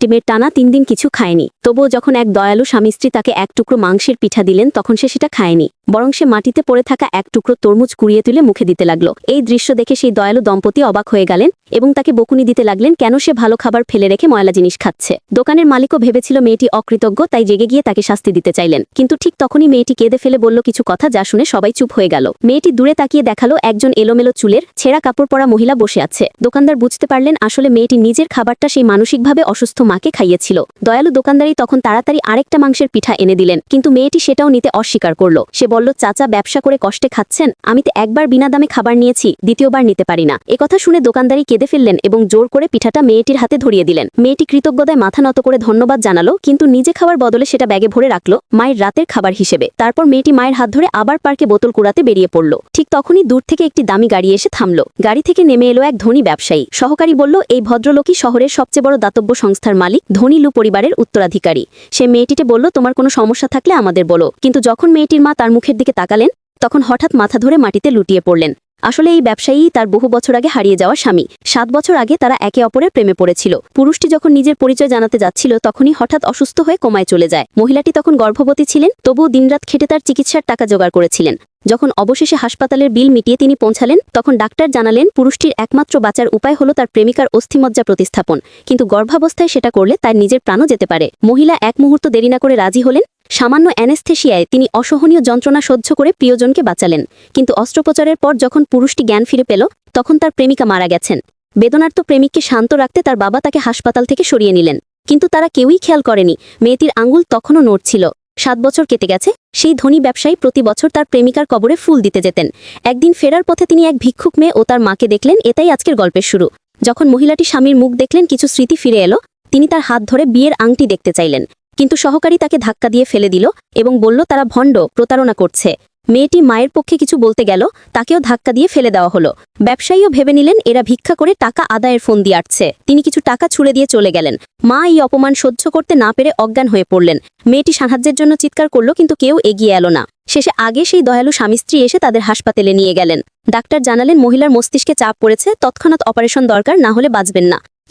একটি মেয়ের টানা তিন দিন কিছু খায়নি। তবুও যখন এক দয়ালু স্বামী স্ত্রী তাকে এক টুকরো মাংসের পিঠা দিলেন, তখন সে সেটা খায়নি। বরং সে মাটিতে পড়ে থাকা এক টুকরো তরমুজ কুড়িয়ে তুলে মুখে দিতে লাগল। এই দৃশ্য দেখে সেই দয়ালু দম্পতি অবাক হয়ে গেলেন এবং তাকে বকুনি দিতে লাগলেন, কেন সে ভালো খাবার ফেলে রেখে ময়লা জিনিস খাচ্ছে। দোকানের মালিকও ভেবেছিল মেয়েটি অকৃতজ্ঞ, তাই জেগে গিয়ে তাকে শাস্তি দিতে চাইলেন। কিন্তু ঠিক তখনই মেয়েটি কেঁদে ফেলে বলল কিছু কথা যা শুনে সবাই চুপ হয়ে গেল। মেয়েটি দূরে তাকিয়ে দেখাল একজন এলোমেলো চুলের, ছেঁড়া কাপড় পরা মহিলা বসে আছে। দোকানদার বুঝতে পারলেন আসলে মেয়েটি নিজের খাবারটা সেই মানসিকভাবে অসুস্থ মাকে খাইয়েছিল। দয়ালু দোকানদারই তখন তাড়াতাড়ি আরেকটা মাংসের পিঠা এনে দিলেন, কিন্তু মেয়েটি সেটাও নিতে অস্বীকার করল। সে বলল, চাচা, ব্যবসা করে কষ্টে খাচ্ছেন? আমি তো একবার বিনা দামে খাবার নিয়েছি, দ্বিতীয়বার নিতে পারি না। একথা শুনে দোকানদারি কেঁদে ফেললেন এবং জোর করে পিঠাটা মেয়েটির হাতে ধরিয়ে দিলেন। মেয়েটি কৃতজ্ঞতায় মাথা নত করে ধন্যবাদ জানালো, কিন্তু নিজে খাওয়ার বদলে সেটা ব্যাগে ভরে রাখল, মায়ের রাতের খাবার হিসেবে। তারপর মেয়েটি মায়ের হাত ধরে আবার পার্কে বোতল কুড়াতে বেরিয়ে পড়ল। ঠিক তখনই দূর থেকে একটি দামি গাড়ি এসে থামলো। গাড়ি থেকে নেমে এলো এক ধনী ব্যবসায়ী। সহকারী বলল, এই ভদ্রলোকই শহরের সবচেয়ে বড় দাতব্য সংস্থার মালিক ধনী লু পরিবারের উত্তরাধিকারী। সে মেয়েটিতে বলল, তোমার কোনো সমস্যা থাকলে আমাদের বলো। কিন্তু যখন মেয়েটির মা তার মুখের দিকে তাকালেন, তখন হঠাৎ মাথা ধরে মাটিতে লুটিয়ে পড়লেন। আসলে এই ব্যবসায়ী তার বহু বছর আগে হারিয়ে যাওয়া স্বামী। সাত বছর আগে তারা একে অপরের প্রেমে পড়েছিল। পুরুষটি যখন নিজের পরিচয় জানাতে যাচ্ছিল, তখনই হঠাৎ অসুস্থ হয়ে কোমায় চলে যায়। মহিলাটি তখন গর্ভবতী ছিলেন, তবুও দিনরাত খেটে তার চিকিৎসার টাকা জোগাড় করেছিলেন। যখন অবশেষে হাসপাতালের বিল মিটিয়ে তিনি পৌঁছালেন, তখন ডাক্তার জানালেন, পুরুষটির একমাত্র বাঁচার উপায় হলো তার প্রেমিকার অস্থিমজ্জা প্রতিস্থাপন। কিন্তু গর্ভাবস্থায় সেটা করলে তার নিজের প্রাণও যেতে পারে। মহিলা এক মুহূর্ত দেরি না করে রাজি হলেন সামান্য অ্যানেস্থেশিয়ায় তিনি অসহনীয় যন্ত্রণা সহ্য করে প্রিয়জনকে বাঁচালেন। কিন্তু অস্ত্রোপচারের পর যখন পুরুষটি জ্ঞান ফিরে পেল, তখন তার প্রেমিকা মারা গেছেন। বেদনার্ত প্রেমিককে শান্ত রাখতে তার বাবা তাকে হাসপাতাল থেকে সরিয়ে নিলেন। কিন্তু তারা কেউই খেয়াল করেনি। মেয়েটির আঙ্গুল তখনও নড়ছিল। সাত বছর কেটে গেছে। সেই ধনী ব্যবসায়ী প্রতি বছর তার প্রেমিকার কবরে ফুল দিতে যেতেন। একদিন ফেরার পথে তিনি এক ভিক্ষুক মেয়ে ও তার মাকে দেখলেন। এটাই আজকের গল্পের শুরু। যখন মহিলাটি স্বামীর মুখ দেখলেন, কিছু স্মৃতি ফিরে এলো। তিনি তার হাত ধরে বিয়ের আংটি দেখতে চাইলেন। কিন্তু সহকারী তাকে ধাক্কা দিয়ে ফেলে দিল এবং বলল, তারা ভণ্ড, প্রতারণা করছে। মেয়েটি মায়ের পক্ষে কিছু বলতে গেল, তাকেও ধাক্কা দিয়ে ফেলে দেওয়া হলো। ব্যবসায়ীও ভেবে নিলেন, এরা ভিক্ষা করে টাকা আদায়ের ফোন দিয়ে আসছে তিনি কিছু টাকা ছুড়ে দিয়ে চলে গেলেন। মা এই অপমান সহ্য করতে না পেরে অজ্ঞান হয়ে পড়লেন। মেয়েটি সাহায্যের জন্য চিৎকার করল, কিন্তু কেউ এগিয়ে এলো না। শেষে আগে সেই দয়ালু স্বামী স্ত্রী এসে তাদের হাসপাতালে নিয়ে গেলেন। ডাক্তার জানালেন, মহিলার মস্তিষ্কে চাপ পড়েছে, তৎক্ষণাৎ অপারেশন দরকার, না হলে বাঁচবেন না।